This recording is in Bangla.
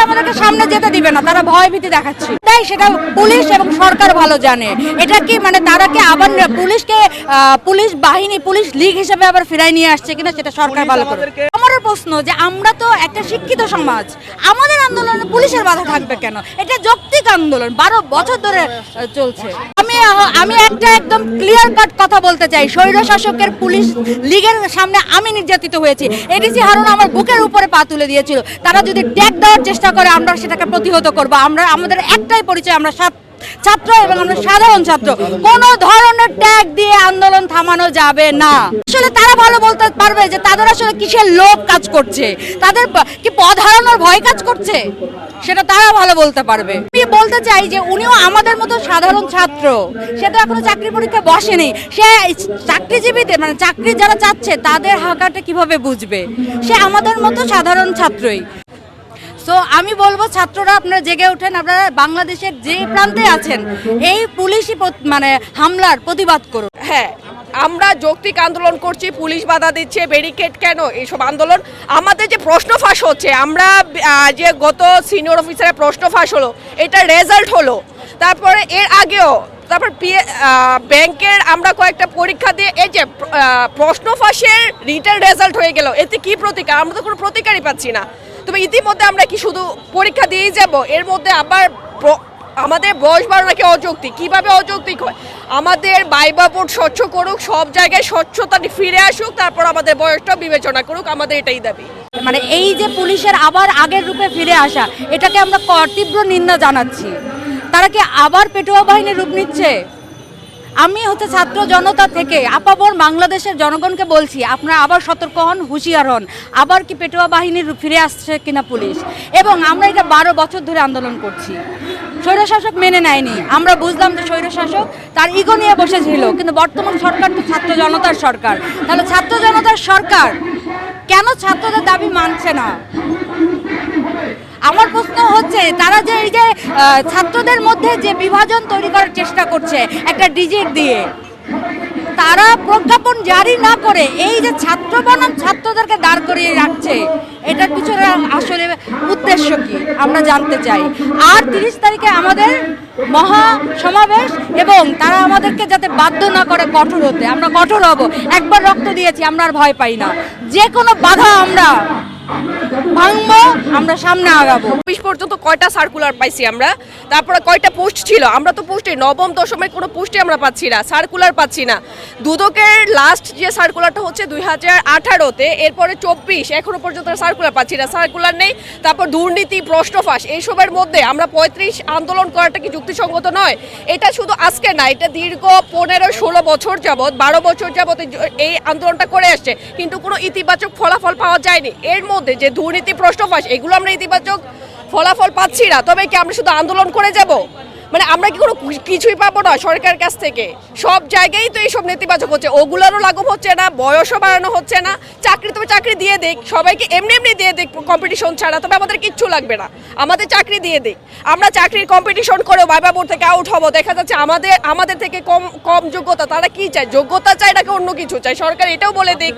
আমাদেরকে সামনে যেতে দিবে না তারা ভয় ভীতি দেখাচ্ছে। তাই সেটা পুলিশ এবং সরকার ভালো জানে। এটা কি মানে তারা কি আবার পুলিশকে আহ, পুলিশ বাহিনী পুলিশ লীগ হিসেবে আবার ফিরাই নিয়ে আসছে কিনা সেটা সরকার ভালো করে আমার প্রশ্ন যে আমরা তো একটা শিক্ষিত সমাজ। আমাদের আন্দোলনে পুলিশের বাধা থাকবে কেন? এটা যৌক্তিক আন্দোলন। বারো বছর ধরে চলছে। আমি আমি একটা একদম ক্লিয়ার কাট কথা বলতে চাই। স্বৈর শাসকের পুলিশ লীগের সামনে আমি নির্যাতিত হয়েছি। এডিসি হারুন আমার বুকের উপরে পা তুলে দিয়েছিল। তারা যদি ট্যাগ দেওয়ার চেষ্টা করে, আমরা সেটাকে প্রতিহত করব। আমরা, আমাদের একটাই পরিচয়, আমরা সব ছাত্র এবং আমরা সাধারণ ছাত্র, কোন ধরনের ট্যাগ দিয়ে আন্দোলন থামানো যাবে না। আসলে তারা ভালো বলতে পারবে যে তাদের আসলে কিসের লোভ কাজ করছে? তাদের কি পদ হারানোর ভয় কাজ করছে? সেটা তারা ভালো বলতে পারবে। আমি বলতে চাই যে উনিও আমাদের মতো সাধারণ ছাত্র, সে তো এখনও চাকরি পরীক্ষা বসেনি। সে চাকরিজীবীদের মানে চাকরি যারা চাচ্ছে, তাদের হাঁকাটা কীভাবে বুঝবে? সে আমাদের মতো সাধারণ ছাত্রই। সো আমি বলব, ছাত্ররা আপনারা জেগে ওঠেন। আপনারা বাংলাদেশের যে প্রান্তে আছেন, এই পুলিশি মানে হামলার প্রতিবাদ করুন। হ্যাঁ আমরা যৌক্তিক আন্দোলন করছি, পুলিশ বাধা দিচ্ছে, ব্যারিকেড কেন, এইসব আন্দোলন? আমাদের যে প্রশ্ন ফাঁস হচ্ছে, আমরা যে গত সিনিয়র অফিসারের প্রশ্ন ফাঁস হলো, এটা রেজাল্ট হলো। তারপরে এর আগেও, তারপর ব্যাংকের আমরা কয়েকটা পরীক্ষা দিয়ে, এই যে প্রশ্ন ফাঁসের রিটার্ন রেজাল্ট হয়ে গেল, এতে কি প্রতিকার? আমরা তো কোনো প্রতিকারই পাচ্ছি না। তবে ইতিমধ্যে আমরা কি শুধু পরীক্ষা দিয়েই যাব? এর মধ্যে আবার আমাদের বয়স বাড়ানোকে অযৌক্তিক? কীভাবে অযৌক্তিক হয়? আমাদের বাইবা বোর্ড স্বচ্ছ করুক, সব জায়গায় স্বচ্ছতা ফিরে আসুক, তারপর আমাদের বয়সটা বিবেচনা করুক, আমাদের এটাই দাবি। মানে এই যে পুলিশের আবার আগের রূপে ফিরে আসা, এটাকে আমরা তীব্র নিন্দা জানাচ্ছি। তারা কি আবার পেটুয়া বাহিনীর রূপ নিচ্ছে? আমি হচ্ছে ছাত্র জনতা থেকে আপাবর বাংলাদেশের জনগণকে বলছি, আপনারা আবার সতর্ক হন, হুঁশিয়ার হন। আবার কি পেটোয়া বাহিনীর ফিরে আসছে কিনা পুলিশ? এবং আমরা এটা বারো বছর ধরে আন্দোলন করছি। স্বৈরশাসক মেনে নেয়নি। আমরা বুঝলাম যে স্বৈরশাসক তার ইগো নিয়ে বসেছিল, কিন্তু বর্তমান সরকার তো ছাত্র জনতার সরকার। তাহলে ছাত্র জনতার সরকার কেন ছাত্রদের দাবি মানছে না? আমার প্রশ্ন হচ্ছে, তারা যে এই যে ছাত্রদের মধ্যে যে বিভাজন তৈরি করার চেষ্টা করছে একটা ডিজিট দিয়ে, তারা প্রজ্ঞাপন জারি না করে এই যে ছাত্র বনাম ছাত্রদেরকে দাঁড় করিয়ে রাখছে, এটার পিছনে আসলে উদ্দেশ্য কি? আমরা জানতে চাই। আর তিরিশ তারিখে আমাদের মহা সমাবেশ এবং তারা আমাদেরকে যাতে বাধ্য না করে কঠোর হতে, আমরা কঠোর হব। একবার রক্ত দিয়েছি, আমরা আর ভয় পাই না। যে কোনো বাধা আমরা ভাঙবো, আমরা সামনে আগাবো। অফিস পর্যন্ত কয়টা সার্কুলার পাইছি আমরা? তারপরে কয়টা পোস্ট ছিল? আমরা তো পোস্টে নবম, দশমের কোনো পোস্টে আমরা পাচ্ছি না সার্কুলার পাচ্ছি না। দুদকের লাস্ট যে সার্কুলারটা হচ্ছে দুই হাজার আঠারোতে, এরপরে চব্বিশ, এখনও পর্যন্ত সার্কুলার পাচ্ছি না। সার্কুলার নেই, তারপর দুর্নীতি প্রশ্ন ফাঁস এইসবের মধ্যে আমরা পঁয়ত্রিশ আন্দোলন করাটা কি যুক্তিসঙ্গত নয়? এটা শুধু আজকে না, এটা দীর্ঘ পনেরো, ষোলো বছর যাবৎ, বারো বছর যাবৎ এই আন্দোলনটা করে আসছে, কিন্তু কোনো ইতিবাচক ফলাফল পাওয়া যায়নি। এর মধ্যে যে দুর্নীতি প্রশ্ন ফাঁস এগুলো আমরা ইতিবাচক ফলাফল পাচ্ছি না। তবে কি আমরা শুধু আন্দোলন করে যাব? মানে আমরা কি কোনো কিছুই পাবো না সরকারের কাছ থেকে? সব জায়গায় তো এইসব নেতিবাচক হচ্ছে। ওগুলোরও লাঘব হচ্ছে না, বয়সও বাড়ানো হচ্ছে না। চাকরি তবে চাকরি দিয়ে দেখ সবাইকে এমনি এমনি দিয়ে দেখ কম্পিটিশন ছাড়া, তবে আমাদের কিচ্ছু লাগবে না। আমাদের চাকরি দিয়ে দেখ আমরা চাকরির কম্পিটিশন করেও বাইবা বোর্ড থেকে আউট হব। দেখা যাচ্ছে আমাদের আমাদের থেকে কম কম যোগ্যতা, তারা কি চায়? যোগ্যতা চায় নাকি অন্য কিছু চায়? সরকার এটাও বলে দিক।